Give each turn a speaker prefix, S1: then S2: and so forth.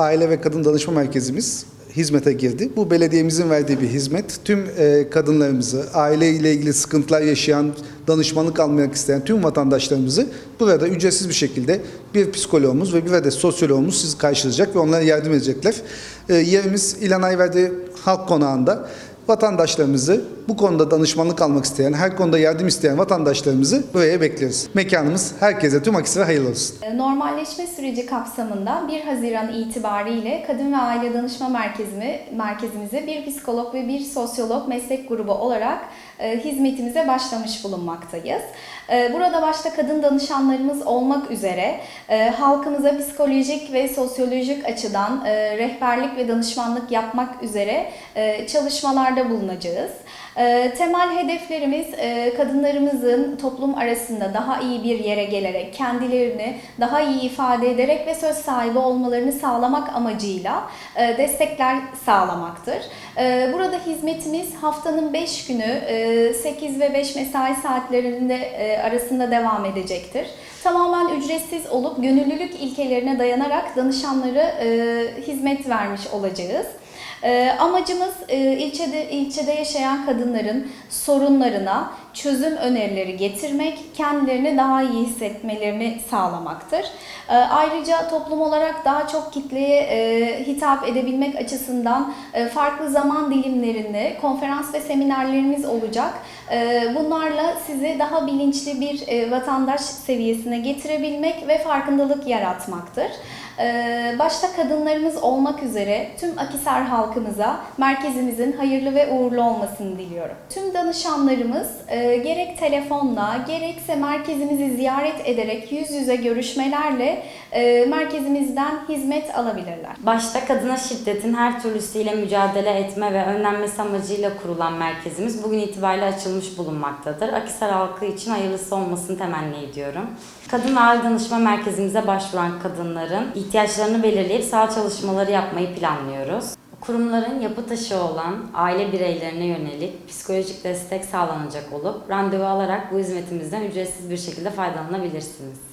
S1: Aile ve Kadın Danışma Merkezimiz hizmete girdi. Bu belediyemizin verdiği bir hizmet. Tüm e, kadınlarımızı, aile ile ilgili sıkıntılar yaşayan, danışmanlık almak isteyen tüm vatandaşlarımızı burada ücretsiz bir şekilde bir psikologumuz ve bir de sosyologumuz sizi karşılayacak ve onlara yardım edecekler. E, yerimiz İlhan Ayverdi Halk Konağı'nda vatandaşlarımızı bu konuda danışmanlık almak isteyen, her konuda yardım isteyen vatandaşlarımızı buraya bekliyoruz. Mekanımız herkese tüm Akisar'a hayırlı olsun.
S2: E, Normalleşme süreci kapsamında 1 Haziran itibariyle Kadın ve Aile Danışma Merkezimi, merkezimize bir psikolog ve bir sosyolog meslek grubu olarak e, hizmetimize başlamış bulunmaktayız. E, burada başta kadın danışanlarımız olmak üzere halkımıza psikolojik ve sosyolojik açıdan rehberlik ve danışmanlık yapmak üzere e, çalışmalarda bulunacağız. E, temel hedeflerimiz e, kadınlarımızın toplum arasında daha iyi bir yere gelerek kendilerini daha iyi ifade ederek ve söz sahibi olmalarını sağlamak amacıyla e, destekler sağlamaktır. E, burada hizmetimiz haftanın 5 günü e, 8 ve 5 mesai saatlerinde arasında devam edecektir. Tamamen ücretsiz olup gönüllülük ilkelerine dayanarak danışanlara e, hizmet vermiş olacağız. Ee, amacımız e, ilçede ilçede yaşayan kadınların sorunlarına çözüm önerileri getirmek, kendilerini daha iyi hissetmelerini sağlamaktır. Ee, ayrıca toplum olarak daha çok kitleye e, hitap edebilmek açısından e, farklı zaman dilimlerinde konferans ve seminerlerimiz olacak. Ee, bunlarla sizi daha bilinçli bir e, vatandaş seviyesine getirebilmek ve farkındalık yaratmaktır. Ee, başta kadınlarımız olmak üzere tüm Akisar halkımıza merkezimizin hayırlı ve uğurlu olmasını diliyorum. Tüm danışanlarımız e, gerek telefonla gerekse merkezimizi ziyaret ederek yüz yüze görüşmelerle e, merkezimizden hizmet alabilirler.
S3: Başta kadına şiddetin her türlüsüyle mücadele etme ve önlenmesi amacıyla kurulan merkezimiz bugün itibariyle açılmış bulunmaktadır. Akisar halkı için hayırlısı olmasını temenni ediyorum. Kadın ve Danışma Merkezimize başvuran kadınların ihtiyaçlarını belirleyip sağ çalışmaları yapmayı planlıyoruz. Kurumların yapı taşı olan aile bireylerine yönelik psikolojik destek sağlanacak olup randevu alarak bu hizmetimizden ücretsiz bir şekilde faydalanabilirsiniz.